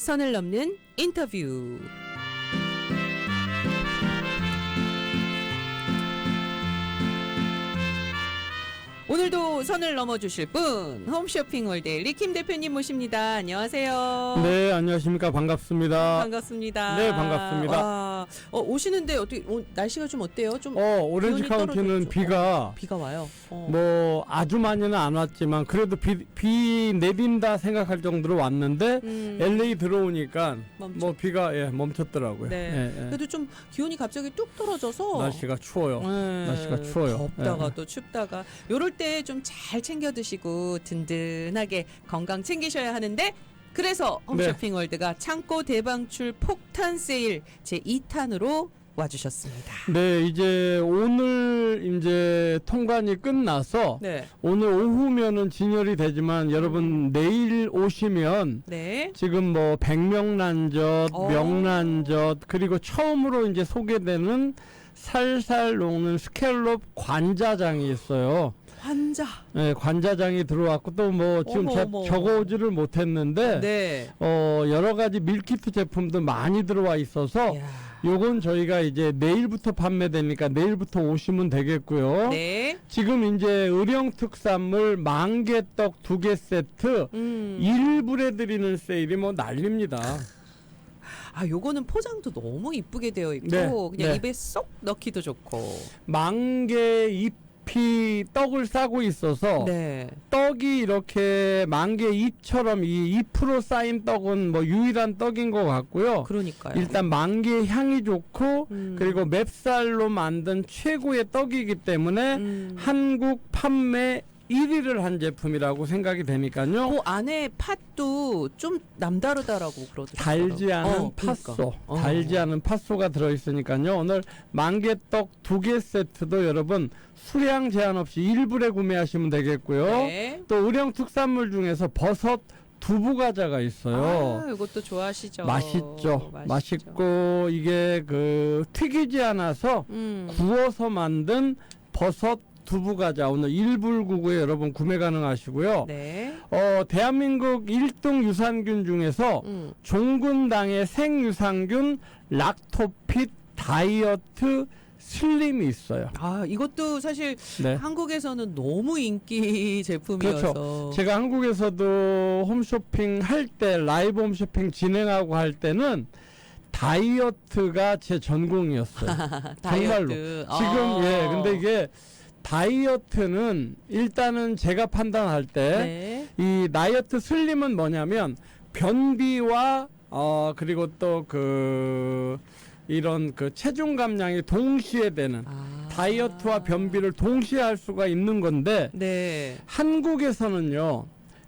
선을 넘는 인터뷰. 오늘도 선을 넘어주실 분 홈쇼핑 월데일리 김 대표님 모십니다. 안녕하세요. 네, 안녕하십니까. 반갑습니다. 반갑습니다. 네, 반갑습니다. 와, 어, 오시는데 어떻게 어, 날씨가 좀 어때요? 좀 어, 오렌지 기온이 카운티는. 비가 비가 와요. 어. 뭐 아주 많이는 안 왔지만 그래도 비, 비 내린다 생각할 정도로 왔는데 음, LA 들어오니까 멈췄- 뭐 비가 예, 멈췄더라고요. 네. 예, 예. 그래도 좀 기온이 갑자기 뚝 떨어져서 날씨가 추워요. 네, 날씨가 추워요. 덥다가 예. 또 춥다가 요럴 때좀 잘 챙겨 드시고 든든하게 건강 챙기셔야 하는데 그래서 네. 홈쇼핑 월드가 창고 대방출 폭탄 세일 제 2탄으로 와주셨습니다. 네, 이제 오늘 이제 통관이 끝나서 네, 오늘 오후면은 진열이 되지만 여러분 내일 오시면 네, 지금 뭐 백명란젓, 어. 명란젓 그리고 처음으로 이제 소개되는 살살 녹는 스켈롭 관자장이 있어요. 환자. 네, 관자장이 들어왔고 또 뭐 지금 어머, 제가 어머. 적어오지를 못했는데 네. 어 여러 가지 밀키트 제품도 많이 들어와 있어서 야. 요건 저희가 이제 내일부터 판매되니까 내일부터 오시면 되겠고요. 네. 지금 이제 의령 특산물 만개떡 두 개 세트 음. 일불에 드리는 세일이 뭐 난립니다. 아, 요거는 포장도 너무 이쁘게 되어 있고 네, 그냥 네. 입에 쏙 넣기도 좋고. 만개 잎 이 떡을 싸고 있어서 네. 떡이 이렇게 만개 잎처럼 이 잎으로 쌓인 떡은 뭐 유일한 떡인 것 같고요. 그러니까요. 일단 만개 향이 좋고 음. 그리고 맵쌀로 만든 최고의 떡이기 때문에 음. 한국 판매 1위를 한 제품이라고 생각이 되니까요. 그 안에 팥도 좀 남다르다라고 그러더라고요. 달지 않은 어, 그러니까. 팥소, 어. 달지 않은 팥소가 들어있으니까요. 오늘 만개떡 두 개 세트도 여러분 수량 제한 없이 일불에 구매하시면 되겠고요. 네. 또 의령 특산물 중에서 버섯 두부 과자가 있어요. 아, 이것도 좋아하시죠. 맛있죠. 맛있죠. 맛있고 이게 그 튀기지 않아서 음. 구워서 만든 버섯 두부 과자 오늘 일불구구에 여러분 구매 가능하시고요. 네. 어 대한민국 1등 유산균 중에서 음. 종근당의 생유산균 락토핏 다이어트 슬림이 있어요. 아, 이것도 사실 네. 한국에서는 너무 인기 제품이어서. 그렇죠. 제가 한국에서도 홈쇼핑 할 때 라이브 홈쇼핑 진행하고 할 때는 다이어트가 제 전공이었어요. 정말로. 다이어트. 지금 예, 어. 근데 이게 다이어트는 일단은 제가 판단할 때이 네. 다이어트 슬림은 뭐냐면 변비와 어 그리고 또 그 이런 그 체중 감량이 동시에 되는 아. 다이어트와 변비를 동시에 할 수가 있는 건데 네. 한국에서는요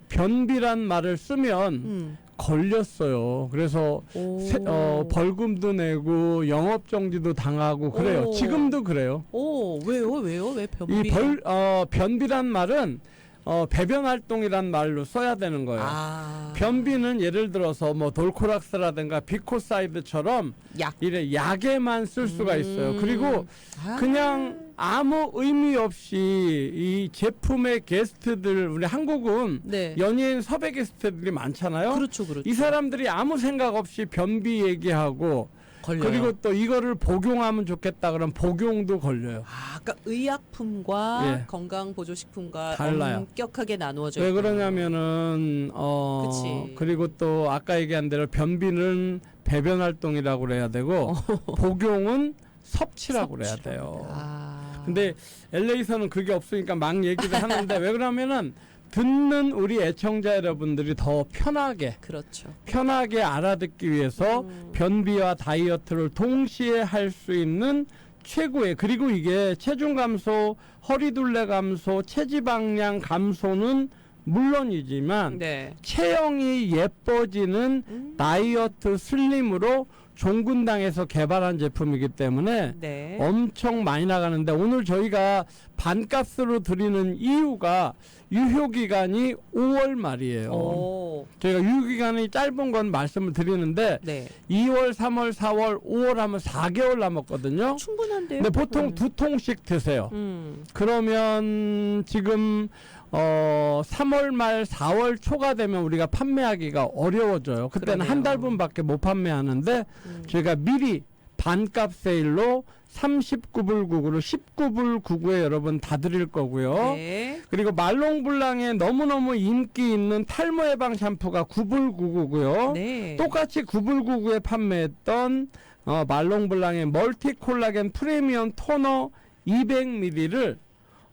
변비란 말을 쓰면 음. 걸렸어요. 그래서 오. 세- 어, 벌금도 내고 영업 정지도 당하고 그래요. 오. 지금도 그래요. 오, 왜요? 왜요? 왜 변비? 이 벌, 어, 변비란 말은 어, 배변 활동이란 말로 써야 되는 거예요. 아. 변비는 예를 들어서 뭐 돌코락스라든가 비코사이드처럼 약. 이래 약에만 쓸 수가 있어요. 음. 그리고 아. 그냥 아무 의미 없이 이 제품의 게스트들 우리 한국은 네. 연예인 섭외 게스트들이 많잖아요. 그렇죠, 그렇죠. 이 사람들이 아무 생각 없이 변비 얘기하고 걸려요. 그리고 또 이거를 복용하면 좋겠다 그러면 복용도 걸려요. 아, 그러니까 의약품과 예. 건강 보조식품과 달라요. 엄격하게 나누어져 왜 있군요. 그러냐면은 어 그치. 그리고 또 아까 얘기한 대로 변비는 배변 활동이라고 그래야 되고 복용은 섭취라고 그래야 돼요. 아. 근데 LA에서는 그게 없으니까 막 얘기를 하는데 왜 그러면은 듣는 우리 애청자 여러분들이 더 편하게 그렇죠. 편하게 알아듣기 위해서 음. 변비와 다이어트를 동시에 할 수 있는 최고의 그리고 이게 체중 감소, 허리둘레 감소, 체지방량 감소는 물론이지만 네. 체형이 예뻐지는 음. 다이어트 슬림으로 종군당에서 개발한 제품이기 때문에 네. 엄청 많이 나가는데 오늘 저희가 반값으로 드리는 이유가 유효 기간이 5월 말이에요. 오. 저희가 유효 기간이 짧은 건 말씀을 드리는데 네. 2월, 3월, 4월, 5월 하면 4개월 남았거든요. 충분한데요. 근데 보통 음. 두 통씩 드세요. 음. 그러면 지금 어 3월 말 4월 초가 되면 우리가 판매하기가 어려워져요. 그때는. 한 달 분밖에 못 판매하는데 음. 저희가 미리 반값 세일로 39불 99로 19불 99에 여러분 다 드릴 거고요. 네. 그리고 말롱블랑에 너무너무 인기 있는 탈모 예방 샴푸가 9불 99고요. 네. 똑같이 9불 99에 판매했던 어, 말롱블랑의 멀티 콜라겐 프리미엄 토너 200ml를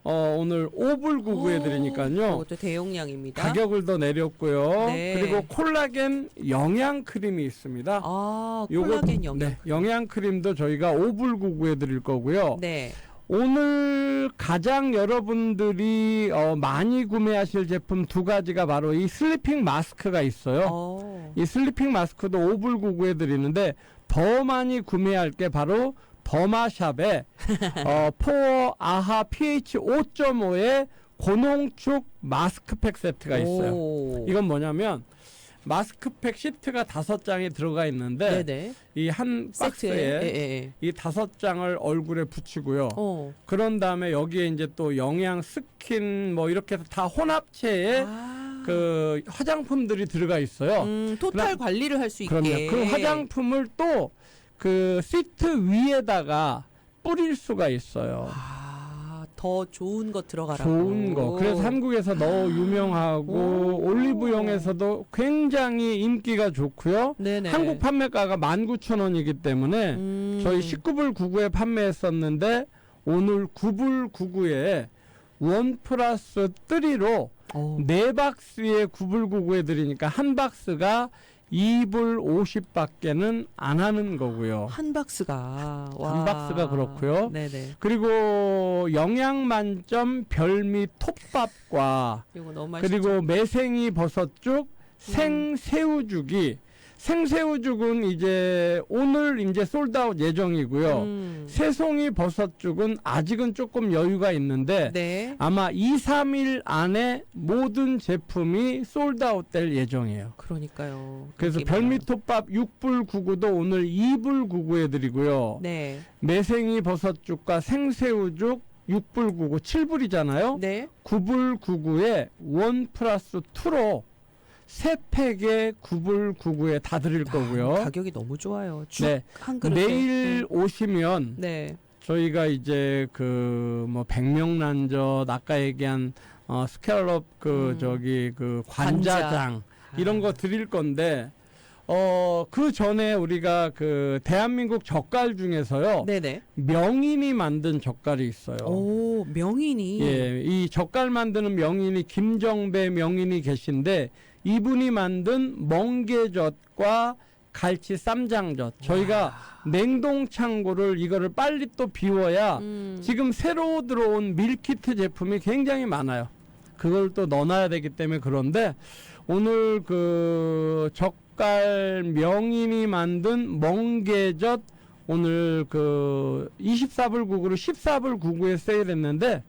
어, 오늘 5불 99에 드리니까요. 그것도 대용량입니다. 가격을 더 내렸고요. 네. 그리고 콜라겐 영양 크림이 있습니다. 아, 요거- 콜라겐 영양. 네, 영양 크림도 저희가 5불 99에 드릴 거고요. 네. 오늘 가장 여러분들이 어, 많이 구매하실 제품 두 가지가 바로 이 슬리핑 마스크가 있어요. 어. 이 슬리핑 마스크도 5불 99에 드리는데 더 많이 구매할 게 바로 버마샵에 어, 포어 아하 pH 5.5의 고농축 마스크팩 세트가 있어요. 오. 이건 뭐냐면 마스크팩 시트가 다섯 장이 들어가 있는데. 이 한. 박스에 예, 예, 예. 이 다섯 장을 얼굴에 붙이고요. 어. 그런 다음에 여기에 이제 또 영양 스킨 뭐 이렇게 해서 다 혼합체에 아. 그 화장품들이 들어가 있어요. 음, 토탈 관리를 할 수 있게. 그럼요. 그 화장품을 또 그 시트 위에다가 뿌릴 수가 있어요. 아, 더 좋은 거 들어가라고. 좋은 거. 그래서 한국에서 너무 유명하고 오. 올리브영에서도 굉장히 인기가 좋고요. 네네. 한국 판매가가 19,000원이기 때문에 음. 저희 19불 99에 판매했었는데 오늘 9불 99에 원 플러스 3로 어. 네 박스에 9불 99에 드리니까 한 박스가 2불 50밖에는 안 하는 거고요. 한 박스가 와. 한 박스가 그렇고요. 네네. 그리고 영양 만점 별미 톱밥과 이거 너무 맛있죠. 그리고 매생이 버섯죽, 음. 생새우죽이 생새우죽은 이제 오늘 이제 솔드아웃 예정이고요. 음. 새송이 버섯 죽은 아직은 조금 여유가 있는데 네. 아마 2, 3일 안에 모든 제품이 솔드아웃 될 예정이에요. 그러니까요. 그래서. 별미톱밥 6불 99도 오늘 2불 99에 드리고요. 네. 매생이 버섯죽과 생새우죽 6불 99, 7불이잖아요. 네. 9불 99에 원 플러스 2로 세 팩에 9불 99에 다 드릴 아, 거고요. 가격이 너무 좋아요. 네. 죽한 그릇에. 내일 오시면 네. 저희가 이제 그 뭐 백명란젓 아까 얘기한 어 스캘럽 그 음. 저기 그 관자. 관자장 이런 아. 거 드릴 건데 어 그 전에 우리가 그 대한민국 젓갈 중에서요 네네. 명인이 만든 젓갈이 있어요. 오 명인이. 예, 이 젓갈 만드는 명인이 김정배 명인이 계신데 이분이 만든 멍게젓과 갈치 쌈장젓 저희가 냉동 창고를 이거를 빨리 또 비워야 음. 지금 새로 들어온 밀키트 제품이 굉장히 많아요. 그걸 또 넣어놔야 되기 때문에 그런데 오늘 그 젓갈 명인이 만든 멍게젓 오늘 그 24불 99로 14불 99에 세일했는데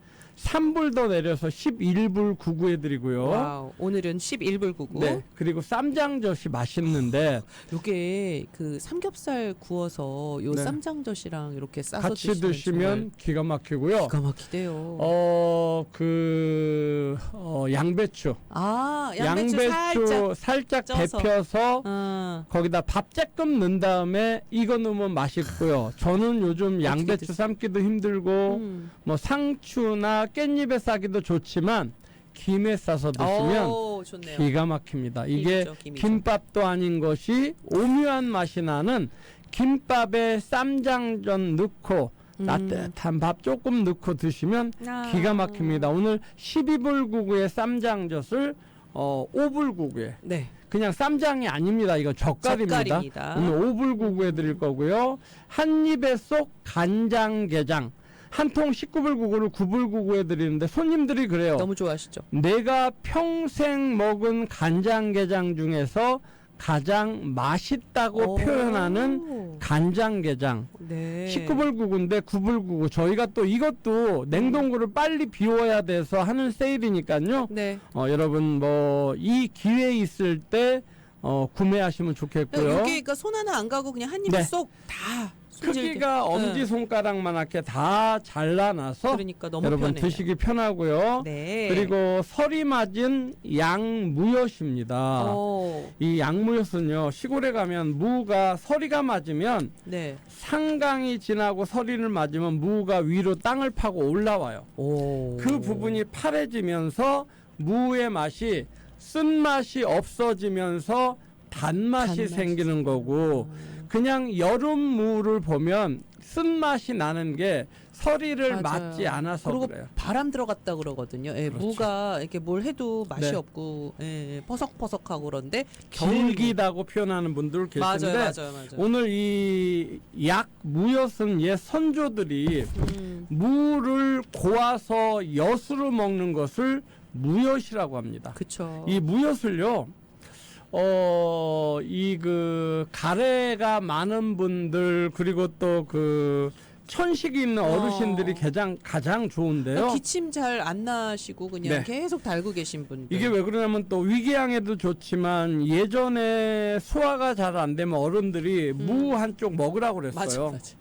3불 더 내려서 11불 99에 드리고요. 와우. 오늘은 11불 99. 네. 그리고 쌈장젓이 맛있는데 요게 그 삼겹살 구워서 요 네. 쌈장젓이랑 이렇게 싸서 같이 드시면, 기가 막히고요. 기가 막히대요. 어, 그, 어, 양배추. 아 양배추, 살짝. 살짝, 쪄서. 데펴서 어. 거기다 밥 조금 넣은 다음에 이거 넣으면 맛있고요. 저는 요즘 양배추 드세요? 삶기도 힘들고 음. 뭐 상추나 깻잎에 싸기도 좋지만 김에 싸서 드시면 오, 좋네요. 기가 막힙니다. 이게 김이죠, 김이죠. 김밥도 아닌 것이 오묘한 맛이 나는 김밥에 쌈장전 넣고 음. 따뜻한 밥 조금 넣고 드시면 아. 기가 막힙니다. 오늘 12불 99에 쌈장젓을 어 5불 99에 네. 그냥 쌈장이 아닙니다. 이거 젓갈입니다. 젓갈입니다. 오늘 5불 99에 드릴 거고요. 한 입에 쏙 간장 게장 한 통 19불 99를 9불 99에 드리는데 손님들이 그래요. 너무 좋아하시죠? 내가 평생 먹은 간장게장 중에서 가장 맛있다고 오. 표현하는 간장게장 네. 19불 99인데 9불 99 저희가 또 이것도 냉동고를 빨리 비워야 돼서 하는 세일이니까요 네. 어, 여러분 뭐 이 기회 있을 때 어, 구매하시면 좋겠고요. 여기 그러니까 손 하나 안 가고 그냥 한 입에 네. 쏙 다 크기가 엄지 손가락만하게 다 잘라놔서 그러니까 너무 여러분 편해요. 드시기 편하고요. 네. 그리고 설이 맞은 양무엿입니다. 어, 이 양무엿은요 시골에 가면 무가 서리가 맞으면 네. 상강이 지나고 서리를 맞으면 무가 위로 땅을 파고 올라와요. 오. 그 부분이 파래지면서 무의 맛이 쓴 맛이 없어지면서 단맛이 단맛이 생기는 거고 그냥 여름 무를 보면 쓴맛이 나는 게 서리를 맞아요. 맞지 않아서 그리고 그래요. 바람 들어갔다 그러거든요. 예, 그렇죠. 무가 이렇게 뭘 해도 맛이 네. 없고 예, 퍼석퍼석하고 그런데 겨울 질기다고 표현하는 분들 맞아요, 계신데 맞아요, 맞아요. 오늘 이 약 무엿은 옛 선조들이 음, 무를 고아서 엿으로 먹는 것을 무엿이라고 합니다. 그쵸. 이 무엿을요, 어, 이 그 가래가 많은 분들 그리고 또그 천식이 있는 어르신들이 어. 가장 가장 좋은데요. 그러니까 기침 잘 안 나시고 그냥 네. 계속 달고 계신 분들. 이게 왜 그러냐면 또 위궤양에도 좋지만 예전에 소화가 잘 안 되면 어른들이 무 한쪽 먹으라고 음. 맞아, 그랬어요. 맞아.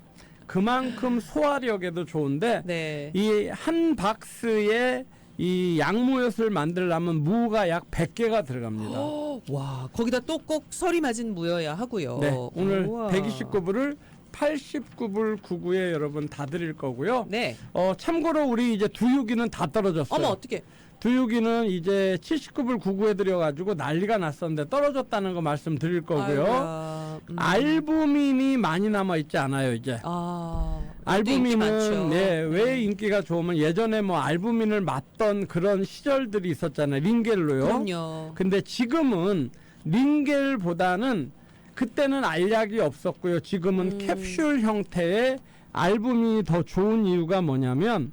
그만큼 소화력에도 좋은데 네. 이한 박스에 이 양무엿을 만들려면 무가 약 100개가 들어갑니다. 어, 와, 거기다 또꼭 설이 맞은 무여야 하고요. 네, 오늘 우와. 129불을 89불 99에 여러분 다 드릴 거고요. 네. 어 참고로 우리 이제 두유기는 다 떨어졌어요. 어머 어떻게? 두유기는 이제 79불 99에 드려가지고 난리가 났었는데 떨어졌다는 거 말씀드릴 거고요. 아이고야. 음. 알부민이 많이 남아 있지 않아요 이제. 아. 알부민은 네, 왜 음. 인기가 좋으면 예전에 뭐 알부민을 맞던 그런 시절들이 있었잖아요. 링겔로요. 그럼요. 근데 지금은 링겔보다는 그때는 알약이 없었고요. 지금은 음. 캡슐 형태의 알부민이 더 좋은 이유가 뭐냐면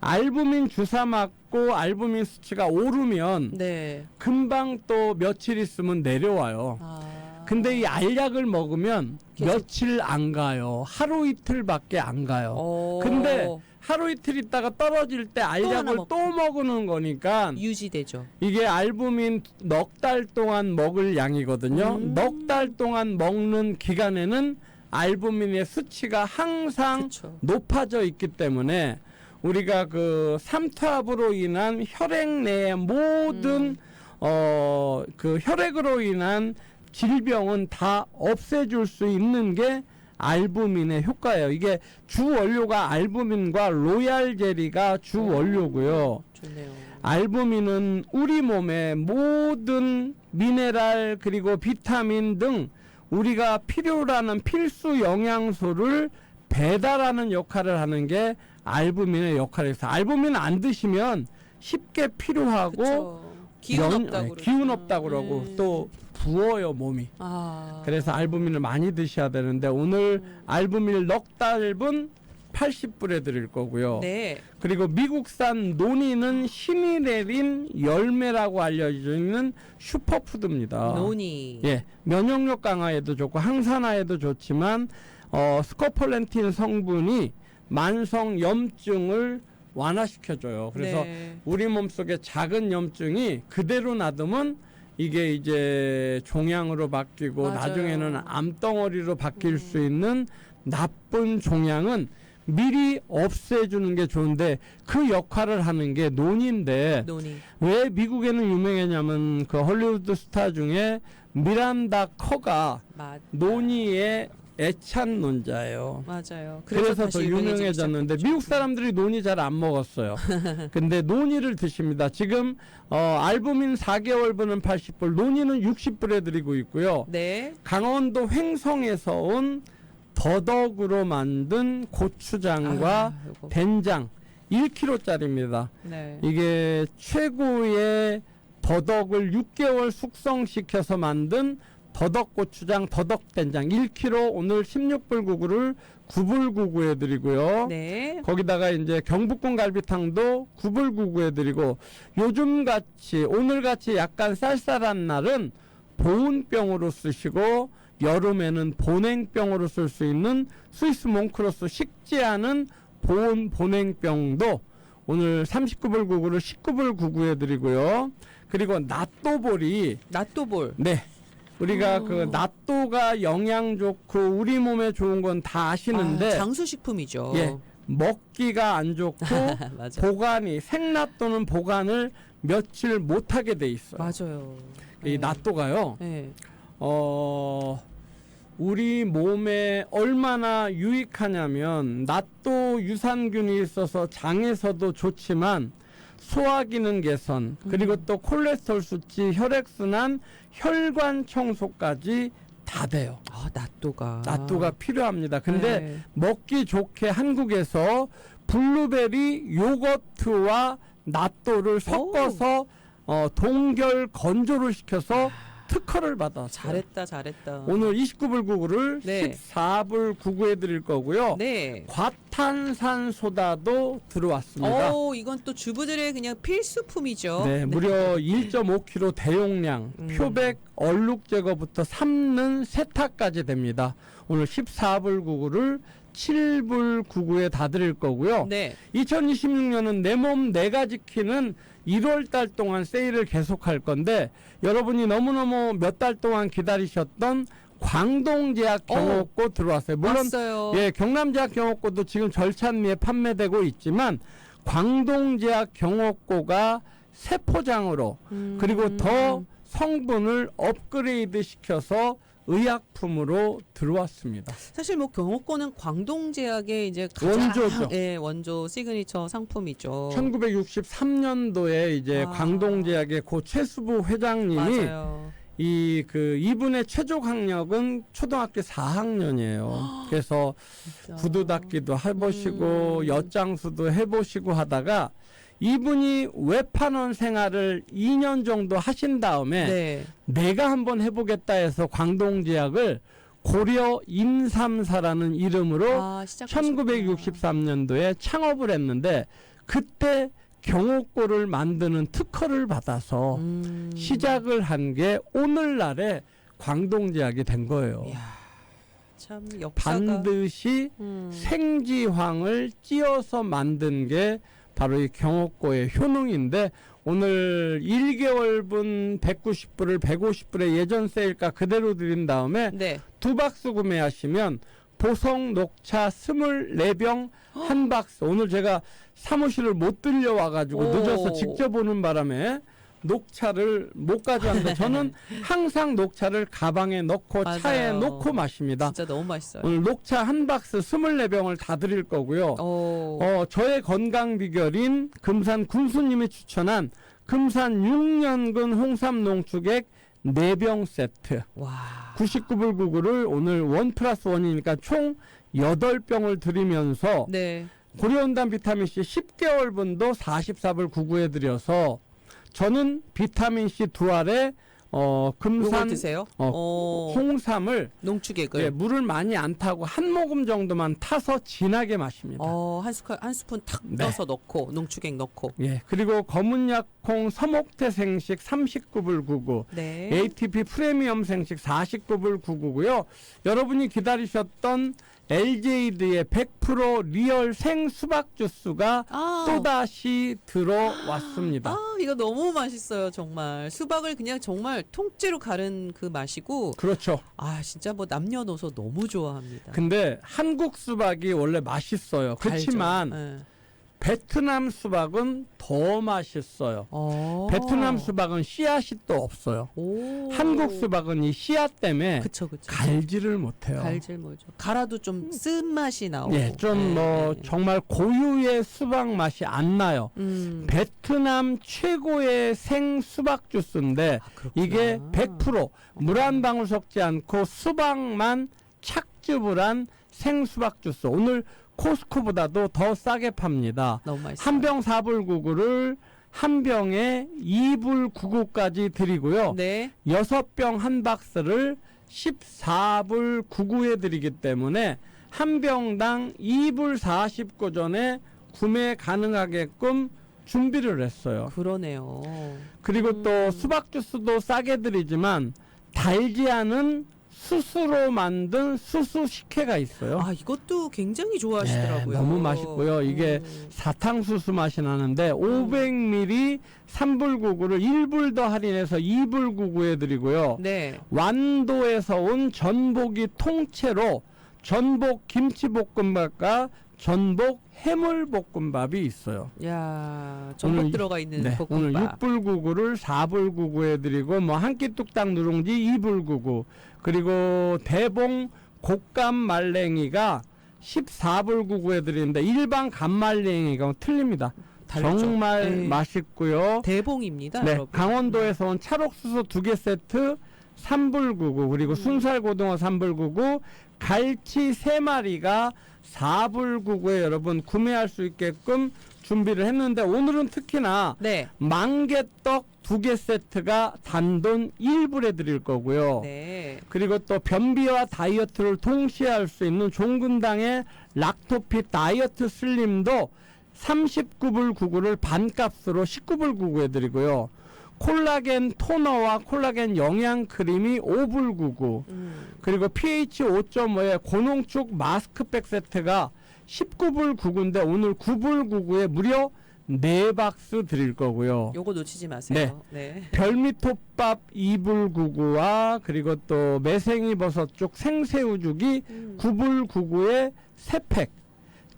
알부민 주사 맞고 알부민 수치가 오르면 네. 금방 또 며칠 있으면 내려와요. 아. 근데 이 알약을 먹으면 계속- 며칠 안 가요. 하루 이틀밖에 안 가요. 어. 근데 하루 이틀 있다가 떨어질 때 하나 알약을 먹고. 또 먹는 거니까 유지되죠. 이게 알부민 넉 달 동안 먹을 양이거든요. 음. 넉 달 동안 먹는 기간에는 알부민의 수치가 항상 그렇죠. 높아져 있기 때문에 우리가 그 삼투압으로 인한 혈액 내의 모든 음. 어그 혈액으로 인한 질병은 다 없애줄 수 있는 게 알부민의 효과예요. 이게 주 원료가 알부민과 로얄 젤리가 주 어. 원료고요. 좋네요. 알부민은 우리 몸의 모든 미네랄 그리고 비타민 등 우리가 필요라는 필수 영양소를 배달하는 역할을 하는 게 알부민의 역할이에요. 알부민 안 드시면 쉽게 피로하고 그쵸. 기운 연- 없다고 네. 기운 없다고 그러고 음. 또 부어요 몸이. 아. 그래서 알부민을 많이 드셔야 되는데 오늘 음. 알부민을 넉 달분 80불에 드릴 거고요. 네. 그리고 미국산 논이는 신이 내린 열매라고 알려져 있는 슈퍼푸드입니다. 노니. 예, 면역력 강화에도 좋고 항산화에도 좋지만 어, 스코폴렌틴 성분이 만성 염증을 완화시켜줘요. 그래서 네. 우리 몸속에 작은 염증이 그대로 놔두면 이게 이제 종양으로 바뀌고 맞아요. 나중에는 암덩어리로 바뀔 음. 수 있는 나쁜 종양은 미리 없애주는 게 좋은데 그 역할을 하는 게 논인데 노니. 왜 미국에는 유명했냐면 그 헐리우드 스타 중에 미란다 커가 맞. 논이의 애찬 논자예요. 맞아요. 그래서, 더 다시 유명해졌는데. 미국 사람들이 논이 잘 안 먹었어요. 근데 논이를 드십니다. 지금 어, 알부민 4개월분은 80불, 논이는 60불에 드리고 있고요. 네. 강원도 횡성에서 온 더덕으로 만든 고추장과 아. 된장 1kg짜리입니다. 네. 이게 최고의 더덕을 6개월 숙성시켜서 만든 더덕고추장, 더덕된장 1kg 오늘 16불 구구를 9불 구구 해 드리고요. 네. 거기다가 이제 경북군 갈비탕도 9불 구구 해 드리고 요즘 같이 오늘 같이 약간 쌀쌀한 날은 보온병으로 쓰시고 여름에는 보냉병으로 쓸 수 있는 스위스 몽크로스 식지 않은 보온 보냉병도 오늘 39불 구구를 19불 구구해 드리고요. 그리고 낫또볼이 나또볼. 네. 우리가 어. 그 낫또가 영양 좋고 우리 몸에 좋은 건 다 아시는데 아, 장수식품이죠. 예. 먹기가 안 좋고 맞아. 보관이 생낫또는 보관을 며칠 못 하게 돼 있어요. 맞아요. 이 네. 낫또가요. 네. 어 우리 몸에 얼마나 유익하냐면 낫또 유산균이 있어서 장에서도 좋지만 소화 기능 개선 그리고 음. 또 콜레스테롤 수치, 혈액 순환, 혈관 청소까지 다 돼요. 아, 낫또가. 낫또가 필요합니다. 근데 네. 먹기 좋게 한국에서 블루베리 요거트와 낫또를 섞어서 어, 동결 건조를 시켜서 특허를 받았어요. 잘했다, 잘했다. 오늘 29불 99를 네. 14불 99에 드릴 거고요. 네. 과탄산 소다도 들어왔습니다. 오, 이건 또 주부들의 그냥 필수품이죠. 네, 무려 1.5kg 대용량, 음. 표백, 얼룩 제거부터 삶는 세탁까지 됩니다. 오늘 14불 99를 7불 99에 다 드릴 거고요. 네. 2026년은 내 몸 내가 지키는 1월 달 동안 세일을 계속할 건데 여러분이 너무너무 몇 달 동안 기다리셨던 광동제약 경옥고 들어왔어요. 물론 왔어요. 예, 경남제약 경옥고도 지금 절찬리에 판매되고 있지만 광동제약 경옥고가 새 포장으로 음. 그리고 더 성분을 업그레이드 시켜서 의약품으로 들어왔습니다. 사실 뭐 경호권은 광동제약의 이제 가장 원조죠. 예, 원조 시그니처 상품이죠. 1963년도에 이제 아. 광동제약의 고 최수부 회장님이 맞아요. 이 그 이분의 최종 학력은 초등학교 4학년이에요. 그래서 진짜. 구두 닦기도 해보시고 음. 엿장수도 해보시고 하다가 이분이 외판원 생활을 2년 정도 하신 다음에 네. 내가 한번 해보겠다 해서 광동제약을 고려 인삼사라는 이름으로 아, 시작하셨구나. 1963년도에 창업을 했는데 그때 경옥고를 만드는 특허를 받아서 음. 시작을 한 게 오늘날에 광동제약이 된 거예요. 이야, 참 역사가 반드시 음. 생지황을 찧어서 만든 게 바로 이 경옥고의 효능인데 오늘 1개월분 190불을 150불에 예전 세일가 그대로 드린 다음에 네. 두 박스 구매하시면 보성 녹차 24병 한 박스 오늘 제가 사무실을 못 들려와 가지고 오. 늦어서 직접 오는 바람에 녹차를 못 가져왔는데 저는 항상 녹차를 가방에 넣고 차에 맞아요. 넣고 마십니다. 진짜 너무 맛있어요. 오늘 녹차 한 박스 24병을 다 드릴 거고요. 오. 어, 저의 건강 비결인 금산 군수님이 추천한 금산 6년근 홍삼 농축액 4병 세트 와. 99불 99를 오늘 원 플러스 원이니까 총 8병을 드리면서 네. 고려온단 비타민C 10개월분도 44불 99에 드려서 저는 비타민C 두 알에 어, 요걸 금산 드세요? 어, 어, 홍삼을 농축액을. 예, 물을 많이 안 타고 한 모금 정도만 타서 진하게 마십니다. 어, 한 스푼 한 스푼 탁 네. 떠서 넣고 농축액 넣고. 예, 그리고 검은 약콩 서목태 생식 39불 99, 네. ATP 프리미엄 생식 49불 99고요. 여러분이 기다리셨던 LJ드의 100% 리얼 생 수박 주스가 아. 또다시 들어왔습니다. 아, 이거 너무 맛있어요, 정말. 수박을 그냥 정말 통째로 가른 그 맛이고, 그렇죠. 아, 진짜 뭐 남녀노소 너무 좋아합니다. 근데 한국 수박이 원래 맛있어요. 달죠. 그렇지만 예. 베트남 수박은 더 맛있어요. 어. 베트남 수박은 씨앗이 또 없어요. 오. 한국 수박은 이 씨앗 때문에 그쵸, 그쵸. 갈지를 못해요. 갈질 뭐죠. 갈아도 좀 쓴맛이 나오고. 예, 좀 예, 뭐 예. 정말 고유의 수박 맛이 안 나요. 음. 베트남 최고의 생 수박 주스인데 아, 그렇구나. 이게 100%물 한 방울 섞지 않고 수박만 착즙을 한 생수박 주스. 오늘 코스코보다도 더 싸게 팝니다. 너무 맛있어요. 한병 4불 99를 한 병에 2불 99까지 드리고요. 네. 여섯 병 한 박스를 14불 99에 드리기 때문에 한 병당 2불 49 전에 구매 가능하게끔 준비를 했어요. 그러네요. 그리고 음. 또 수박 주스도 싸게 드리지만 달지 않은 수수로 만든 수수 식혜가 있어요. 아 이것도 굉장히 좋아하시더라고요. 네, 너무 맛있고요. 이게 음. 사탕수수 맛이 나는데 500ml 3불99를 1불 더 할인해서 2불 99에 드리고요. 네. 완도에서 온 전복이 통째로 전복 김치볶음밥과 전복 해물 볶음밥이 있어요. 야 전복 오늘 들어가 있는 네, 오늘 볶음밥. 6불 99를 4불 99에 드리고 뭐 한 끼 뚝딱 누룽지 2불 99 그리고 대봉 곶감 말랭이가 14불 99에 드리는데 일반 감말랭이가 틀립니다. 다르죠. 정말 네. 맛있고요. 대봉입니다, 네, 여러분. 강원도에서 온 찰옥수수 두 개 세트 3불 99 그리고 음. 순살 고등어 3불 99 갈치 세 마리가 4불 99에 여러분 구매할 수 있게끔 준비를 했는데 오늘은 특히나 네. 만개떡 두 개 세트가 단돈 1불에 드릴 거고요. 네. 그리고 또 변비와 다이어트를 동시에 할 수 있는 종근당의 락토핏 다이어트 슬림도 39불 99를 반값으로 19불 99에 드리고요. 콜라겐 토너와 콜라겐 영양 크림이 5불 99 음. 그리고 pH 5.5의 고농축 마스크팩 세트가 19불 99인데 오늘 9불 99에 무려 4박스 드릴 거고요. 요거 놓치지 마세요. 네. 별미톱밥 2불 99와 그리고 또 매생이 버섯죽 생새우죽이 음. 9불 99에 3팩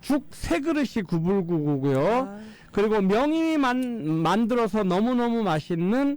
죽 3그릇이 9불 99고요. 아, 그리고 명인이 만, 만들어서 너무너무 맛있는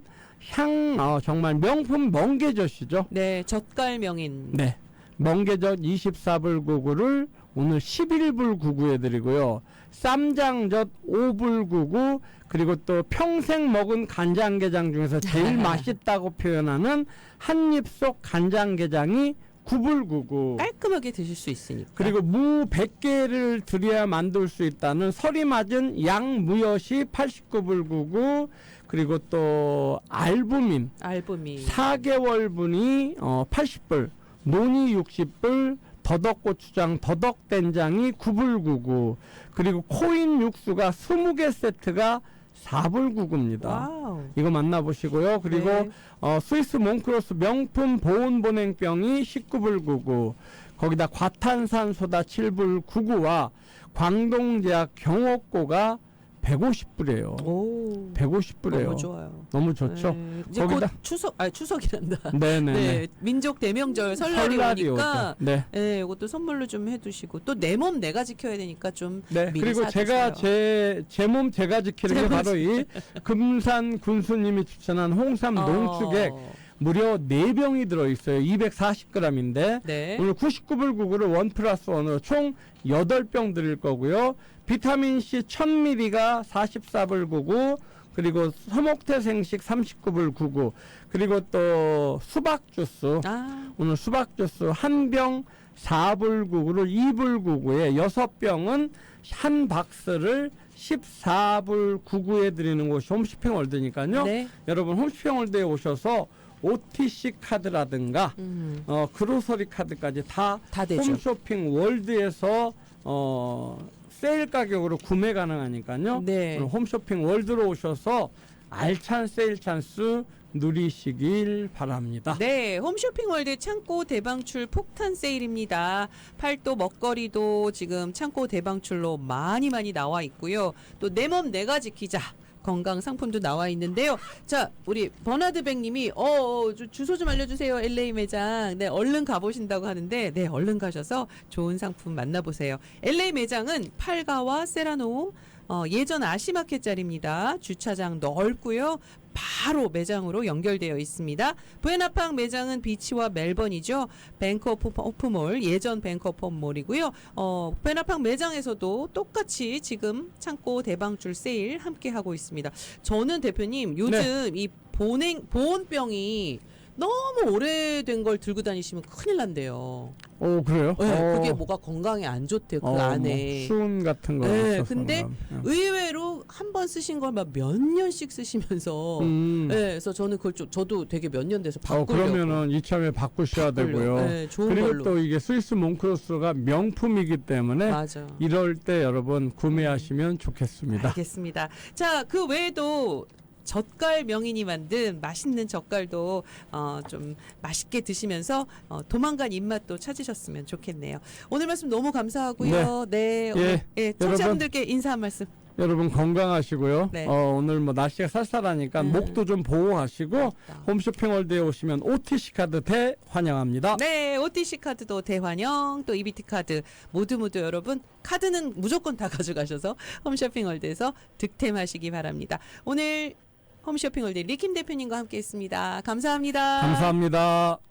향 어, 정말 명품 멍게젓이죠. 네, 젓갈 명인. 네. 멍게젓 24불 99를 오늘 11불 99에 드리고요. 쌈장젓 5불 99 그리고 또 평생 먹은 간장게장 중에서 제일 맛있다고 표현하는 한 입 속 간장게장이 9불 99 깔끔하게 드실 수 있으니까. 그리고 무 100개를 드려야 만들 수 있다는 설이 맞은 양무엿이 89불 99 그리고 또 알부민. 알부미. 4개월분이 어, 80불, 논이 60불, 더덕고추장, 더덕된장이 9불 99, 그리고 코인 육수가 20개 세트가 4불 99입니다. 와우. 이거 만나보시고요. 그리고 네. 어, 스위스 몽크로스 명품 보온 보냉병이 19불 99, 거기다 과탄산소다 7불 99와 광동제약 경옥고가 150불이에요. 오. 150불이에요. 너무 좋아요. 너무 좋죠. 네. 이제 거기다- 곧 추석, 아 추석이란다. 네네 네. 네, 민족 대명절 설날이, 오니까 오죠. 네. 네, 이것도 선물로 좀 해두시고 또 내 몸 내가 지켜야 되니까 좀 네. 미리 그리고 사주세요. 제가 제제 몸 제가 지키는 게제몸 바로 이 금산 군수님이 추천한 홍삼 농축액 어, 무려 4병이 들어 있어요. 240g인데 네. 오늘 99불 99를 원 플러스 원으로 총 8병 드릴 거고요. 비타민 C 1000ml가 44불 99 그리고 서목태 생식 39불 99 그리고 또 수박 주스 아, 오늘 수박 주스 한 병 4불 99를 2불 99에 여섯 병은 한 박스를 14불 99에 드리는 곳이 홈쇼핑 월드니까요. 네. 여러분 홈쇼핑 월드에 오셔서 OTC 카드라든가 음, 어, 그로서리 카드까지 다다 되죠. 홈쇼핑 월드에서 어, 세일 가격으로 구매 가능하니까요. 네. 홈쇼핑 월드로 오셔서 알찬 세일 찬스 누리시길 바랍니다. 네, 홈쇼핑월드 창고 대방출 폭탄 세일입니다. 팔도 먹거리도 지금 창고 대방출로 많이 많이 나와 있고요. 또 내 몸 내가 지키자. 건강 상품도 나와 있는데요. 자, 우리 버나드 백님이 어, 어 주, 주소 좀 알려주세요. LA 매장. 네, 얼른 가보신다고 하는데 네, 얼른 가셔서 좋은 상품 만나보세요. LA 매장은 팔가와 세라노 어, 예전 아시마켓 자리입니다. 주차장 넓고요. 바로 매장으로 연결되어 있습니다. 부에나팡 매장은 비치와 멜번이죠. 뱅커 오프 몰 예전 뱅커 오프몰이고요. 어, 부에나팡 매장에서도 똑같이 지금 창고 대방출 세일 함께 하고 있습니다. 저는 대표님 요즘 이 보냉 보온병이 너무 오래된 걸 들고 다니시면 큰일 난대요. 오 그래요? 네, 어, 그게 뭐가 건강에 안 좋대요. 그 어, 안에. 뭐 수은 같은 거. 네, 있어서 근데 그런가. 의외로 한 번 쓰신 걸 막 몇 년씩 쓰시면서 음. 네, 그래서 저는 그걸 좀 저도 되게 몇 년 돼서 어, 바꾸려고. 그러면은 이참에 바꾸셔야 바꾸려고. 되고요. 네, 좋은 그리고 걸로. 또 이게 스위스 몽크로스가 명품이기 때문에 맞아. 이럴 때 여러분 구매하시면 좋겠습니다. 알겠습니다. 자, 그 외에도 젓갈 명인이 만든 맛있는 젓갈도 어, 좀 맛있게 드시면서 어, 도망간 입맛도 찾으셨으면 좋겠네요. 오늘 말씀 너무 감사하고요. 네, 오늘, 예, 예, 청취자분들께 인사 한 말씀. 여러분 건강하시고요. 네. 어, 오늘 뭐 날씨가 쌀쌀하니까 음. 목도 좀 보호하시고 홈쇼핑월드에 오시면 OTC 카드 대환영합니다. 네, OTC 카드도 대환영, 또 EBT 카드 모두 모두 여러분 카드는 무조건 다 가져가셔서 홈쇼핑월드에서 득템하시기 바랍니다. 오늘 홈쇼핑월드 리킴 대표님과 함께했습니다. 감사합니다. 감사합니다.